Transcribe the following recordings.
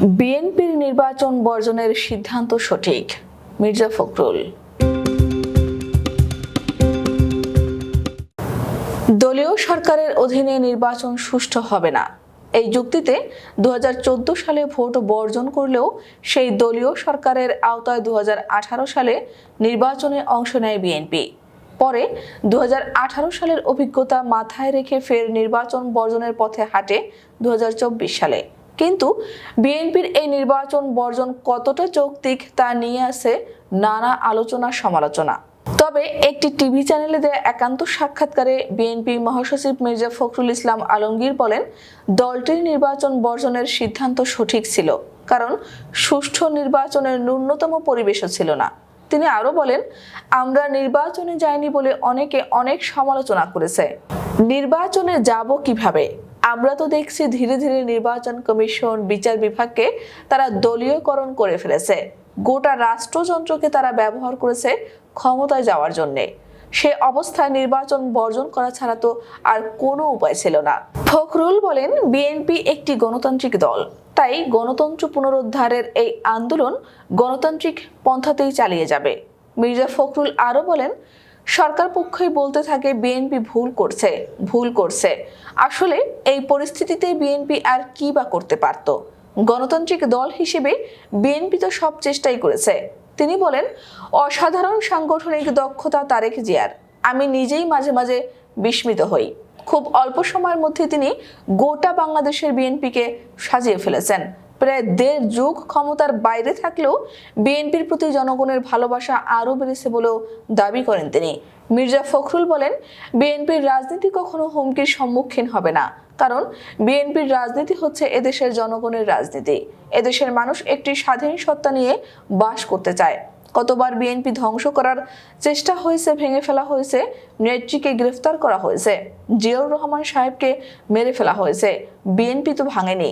বিএনপির নির্বাচন বর্জনের সিদ্ধান্ত সঠিক? মির্জা ফখরুল। দলীয় সরকারের অধীনে নির্বাচন সুষ্ঠু হবে না। এই যুক্তিতে দু হাজার চোদ্দ সালে ভোট বর্জন করলেও সেই দলীয় সরকারের আওতায় দু হাজার আঠারো সালে নির্বাচনে অংশ নেয় বিএনপি। পরে দু হাজার আঠারো সালের অভিজ্ঞতা মাথায় রেখে ফের নির্বাচন বর্জনের পথে হাঁটে দু হাজার চব্বিশ সালে। কিন্তু বিএনপির এই নির্বাচন বর্জন কতটা যৌক্তিক তা নিয়ে আসে নানা আলোচনা, সমালোচনা। তবে একটি টিভি চ্যানেলে দেয়া একান্ত সাক্ষাৎকারে বিএনপি মহাসচিব মির্জা ফখরুল ইসলাম আলমগীর বলেন, দলটির নির্বাচন বর্জনের সিদ্ধান্ত সঠিক ছিল, কারণ সুষ্ঠু নির্বাচনের ন্যূনতম পরিবেশও ছিল না। তিনি আরও বলেন, আমরা নির্বাচনে যাইনি বলে অনেকে অনেক সমালোচনা করেছে। নির্বাচনে যাব কীভাবে? আমরা তো দেখছি ধীরে ধীরে নির্বাচন কমিশন, বিচার বিভাগকে তারা দলীয়করণ করে ফেলেছে। গোটা রাষ্ট্রযন্ত্রকে তারা ব্যবহার করেছে ক্ষমতায় যাওয়ার জন্যে। সে অবস্থায় নির্বাচন বর্জন করা ছাড়া তো আর কোনো উপায় ছিল না। ফখরুল বলেন, বিএনপি একটি গণতান্ত্রিক দল। তাই গণতন্ত্র পুনরুদ্ধারের এই আন্দোলন গণতান্ত্রিক পন্থাতেই চালিয়ে যাবে। মির্জা ফখরুল আরও বলেন সরকার পক্ষই বলতে থাকে বিএনপি ভুল করছে ভুল করছে। আসলে এই পরিস্থিতিতে বিএনপি আর কি বা করতে পারত? গণতান্ত্রিক দল হিসেবে বিএনপি তো সব চেষ্টাই করেছে। তিনি বলেন, অসাধারণ সাংগঠনিক দক্ষতা তারেক জিয়ার। আমি নিজেই মাঝে মাঝে বিস্মিত হই। খুব অল্প সময়ের মধ্যে তিনি গোটা বাংলাদেশের বিএনপিকে সাজিয়ে ফেলেছেন। প্রায় দেড় যুগ ক্ষমতার বাইরে থাকলেও বিএনপির প্রতি জনগণের ভালোবাসা আরও বেড়েছে বলেও দাবি করেন তিনি। মির্জা ফখরুল বলেন, বিএনপির রাজনীতি কখনো হুমকির সম্মুখীন হবে না, কারণ বিএনপির রাজনীতি হচ্ছে এদেশের জনগণের রাজনীতি। এদেশের মানুষ একটি স্বাধীন সত্তা নিয়ে বাস করতে চায়। কতবার বিএনপি ধ্বংস করার চেষ্টা হয়েছে, ভেঙে ফেলা হয়েছে, নেত্রীকে গ্রেফতার করা হয়েছে, জিয়াউর রহমান সাহেবকে মেরে ফেলা হয়েছে, বিএনপি তো ভাঙেনি।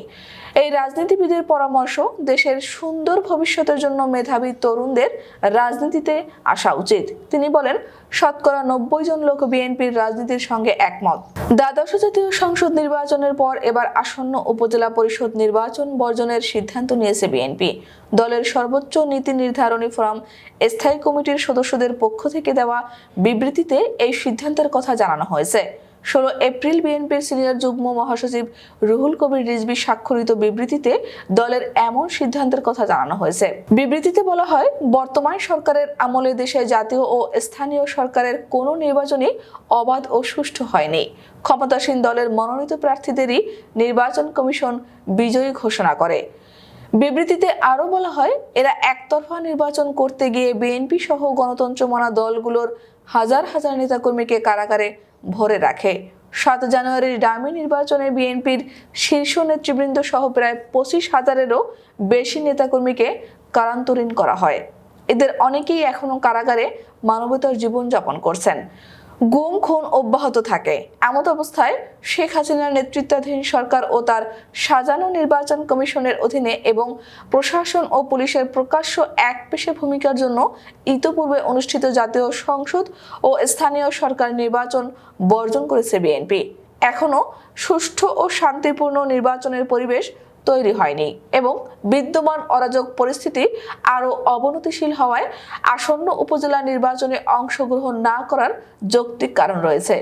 এই রাজনীতিবিদের পরামর্শ দেশের সুন্দর ভবিষ্যতের জন্য মেধাবী তরুণদের রাজনীতিতে আসা উচিত। তিনি বলেন, শতকরা নব্বই জন লোক বিএনপির রাজনীতির সঙ্গে একমত। দ্বাদশ জাতীয় সংসদ নির্বাচনের পর এবার আসন্ন উপজেলা পরিষদ নির্বাচন বর্জনের সিদ্ধান্ত নিয়েছে বিএনপি। দলের সর্বোচ্চ নীতি নির্ধারণী ফোরাম স্থায়ী কমিটির সদস্যদের পক্ষ থেকে দেওয়া বিবৃতিতে এই সিদ্ধান্তের কথা জানানো হয়েছে। ষোলো এপ্রিল বিএনপির সিনিয়র যুগ্ম মহাসচিব রুহুল কবির রিজভি স্বাক্ষরিত বিবৃতিতে দলের এমন সিদ্ধান্তের কথা জানানো হয়েছে। বিবৃতিতে বলা হয়, বর্তমান সরকারের আমলে দেশে জাতীয় ও স্থানীয় সরকারের কোনো নির্বাচনই অবাধ ও সুষ্ঠু হয়নি। ক্ষমতাসীন দলের মনোনীত প্রার্থীদেরই নির্বাচন কমিশন বিজয়ী ঘোষণা করে। বিবৃতিতে আরও বলা হয়, এরা একতরফা নির্বাচন করতে গিয়ে বিএনপি সহ গণতন্ত্রমনা দলগুলোর হাজার হাজার নেতাকর্মীকে কারাগারে ভরে রাখে। সাত জানুয়ারির ডামি নির্বাচনে বিএনপির শীর্ষ নেতৃবৃন্দ সহ প্রায় পঁচিশ হাজারেরও বেশি নেতাকর্মীকে কারান্তরীণ করা হয়। এদের অনেকেই এখনও কারাগারে মানবতার জীবনযাপন করছেন। গুম খুন অব্যাহত থাকে। এমত অবস্থায় শেখ হাসিনার নেতৃত্বাধীন সরকার ও তার সাজানো নির্বাচন কমিশনের অধীনে এবং প্রশাসন ও পুলিশের প্রকাশ্য এক পেশে ভূমিকার জন্য ইতোপূর্বে অনুষ্ঠিত জাতীয় সংসদ ও স্থানীয় সরকার নির্বাচন বর্জন করেছে বিএনপি। এখনও সুষ্ঠু ও শান্তিপূর্ণ নির্বাচনের পরিবেশ তৈরি হয়নি এবং বিদ্যমান অরাজক পরিস্থিতি আরও অবনতিশীল হওয়ায় আসন্ন উপজেলা নির্বাচনে অংশগ্রহণ না করার যৌক্তিক কারণ রয়েছে।